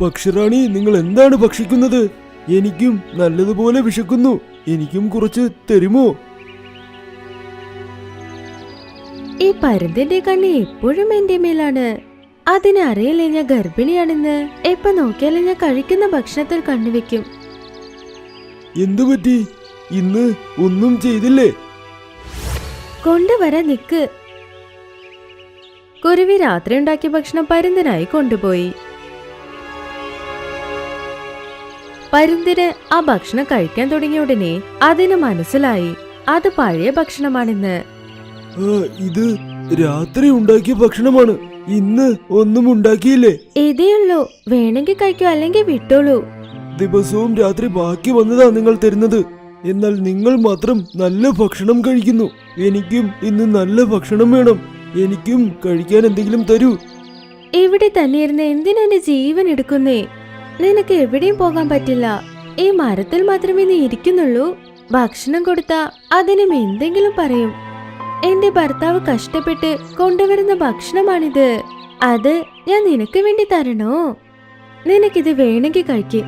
പക്ഷിറാണി നിങ്ങൾ എന്താണ് ഭക്ഷിക്കുന്നത്? എനിക്കും നല്ലതുപോലെ വിശക്കുന്നു. എനിക്കും കുറച്ച് തരുമോ? ഈ പരുന്തിന്റെ കണ്ണ് എപ്പോഴും എന്റെ മേലാണ്. അതിനറിയില്ലേ ഞാൻ ഗർഭിണിയാണെന്ന് എപ്പൊ നോക്കിയാലും ഞാൻ കഴിക്കുന്ന ഭക്ഷണത്തിൽ കണ്ണുവെക്കും എന്തു പറ്റി? ഇന്ന് ഒന്നും ചെയ്തില്ലേ? കൊണ്ടുവരാൻ നിക്ക്. കുരുവി രാത്രി ഉണ്ടാക്കിയ ഭക്ഷണം പരുന്തിനായി കൊണ്ടുപോയി. പരുന്തിന് ആ ഭക്ഷണം കഴിക്കാൻ തുടങ്ങിയ ഉടനെ അതിന് മനസ്സിലായി അത് പഴയ ഭക്ഷണമാണെന്ന്. ഇത് രാത്രി ഉണ്ടാക്കിയ ഭക്ഷണമാണ്. ഇന്ന് ഒന്നും ഉണ്ടാക്കിയില്ലേ? ഇതേയുള്ളൂ. വേണമെങ്കിൽ കഴിക്കൂ അല്ലെങ്കിൽ വിട്ടോളൂ. ദിവസവും രാത്രി ബാക്കി വന്നതാ നിങ്ങൾ തരുന്നത്. എന്നാൽ നിങ്ങൾ മാത്രം നല്ല ഭക്ഷണം കഴിക്കുന്നു. എനിക്കും ഇന്ന് നല്ല ഭക്ഷണം വേണം. എനിക്കും കഴിക്കാൻ എന്തെങ്കിലും തരൂ. ഇവിടെ തന്നെ ഇരുന്ന് എന്തിനാ ജീവൻ എടുക്കുന്നേ? നിനക്ക് എവിടെയും പോകാൻ പറ്റില്ല. ഈ മരത്തിൽ മാത്രമേ നീ ഇരിക്കുന്നുള്ളൂ. ഭക്ഷണം കൊടുത്ത അതിനും എന്തെങ്കിലും പറയും. എന്റെ ഭർത്താവ് കഷ്ടപ്പെട്ട് കൊണ്ടുവരുന്ന ഭക്ഷണമാണിത്. അത് ഞാൻ നിനക്ക് വേണ്ടി തരണോ? നിനക്കിത് വേണമെങ്കിൽ കഴിക്ക്.